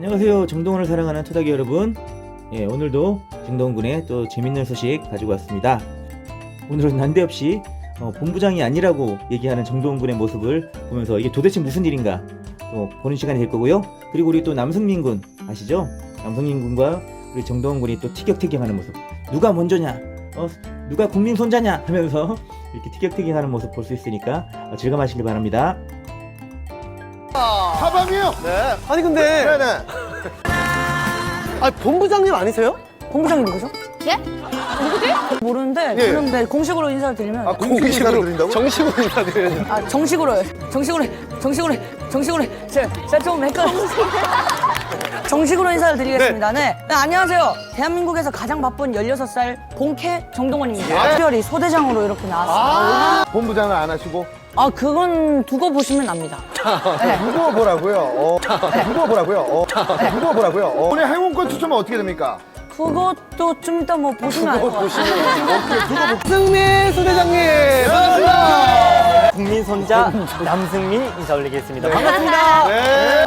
안녕하세요. 정동원을 사랑하는 토닥이 여러분. 예, 오늘도 정동원 군의 또 재밌는 소식 가지고 왔습니다. 오늘은 난데없이 어, 본부장이 아니라고 얘기하는 정동원 군의 모습을 보면서 이게 도대체 무슨 일인가 또 보는 시간이 될 거고요. 그리고 우리 또 남승민 군 아시죠? 남승민 군과 우리 정동원 군이 또 티격태격하는 모습. 누가 먼저냐? 어, 누가 국민 손자냐? 하면서 이렇게 티격태격하는 모습 볼 수 있으니까 어, 즐감하시길 바랍니다. 사방이요? 네. 아니 근데 네네. 아 본부장님 아니세요? 본부장님 누구죠? 예? 모르는데 예. 그런데 공식으로 인사를 드리면 아, 공식으로 드린다고? 정식으로 인사드려요. 아 정식으로요. 정식으로 정식으로 정식으로 제가, 제가 좀 헷갈려. 정식으로 인사를 드리겠습니다. 네. 네, 안녕하세요. 대한민국에서 가장 바쁜 16살 본캐 정동원입니다. 특별히 소대장으로 이렇게 나왔습니다. 본부장은 안 하시고 아, 그건 두고 보시면 압니다. 네. 누구 보라고요? 어. 누구 보라고요? 어. 누구 보라고요? 어. 오늘 행운권 추첨은 어떻게 됩니까? 그것도 좀 이따 뭐 보시면 알 것 같아요. 승민 수대장님 반갑습니다. 국민 손자 남승민 인사 올리겠습니다. 반갑습니다. 네.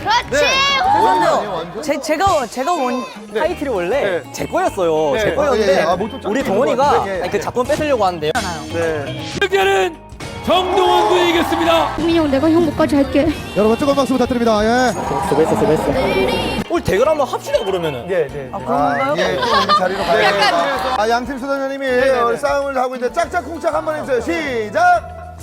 그렇지. 죄송한데요. 제, 제가, 제가 원, 타이틀이 원래 제 거였어요. 네. 제 어, 거였는데 예, 예. 아, 우리 짱 동원이가 예, 예. 아니, 그 작품 뺏으려고 하는데요. 승자는 정동원 군이 이겼습니다. 국민이 형 내가 형 목까지 할게. 여러분 뜨거운 박수 부탁드립니다. 예. 수고했어, 수고했어. 오늘 대결 한번 합시다 그러면은. 네, 네. 아, 그런가요? 예, 또 우리 자리로 가야 아, 양팀 수장님이 어, 싸움을 하고 있는데 짝짝쿵짝 한번 해주세요. 시작!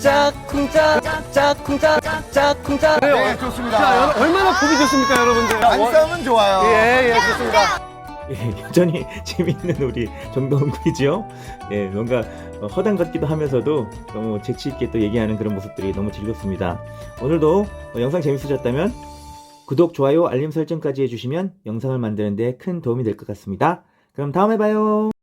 짝쿵짝, 짝쿵짝, 짝쿵짝. 네, 좋습니다. 자, 여러- 얼마나 보기 좋습니까, 여러분들? 안 싸우면 좋아요. 예, 예, 좋습니다. 예, 여전히 재미있는 우리 정동원 군이죠. 예, 뭔가 어, 허당 같기도 하면서도 너무 재치 있게 또 얘기하는 그런 모습들이 너무 즐겁습니다. 오늘도 어, 영상 재밌으셨다면 구독, 좋아요, 알림 설정까지 해주시면 영상을 만드는데 큰 도움이 될 것 같습니다. 그럼 다음에 봐요.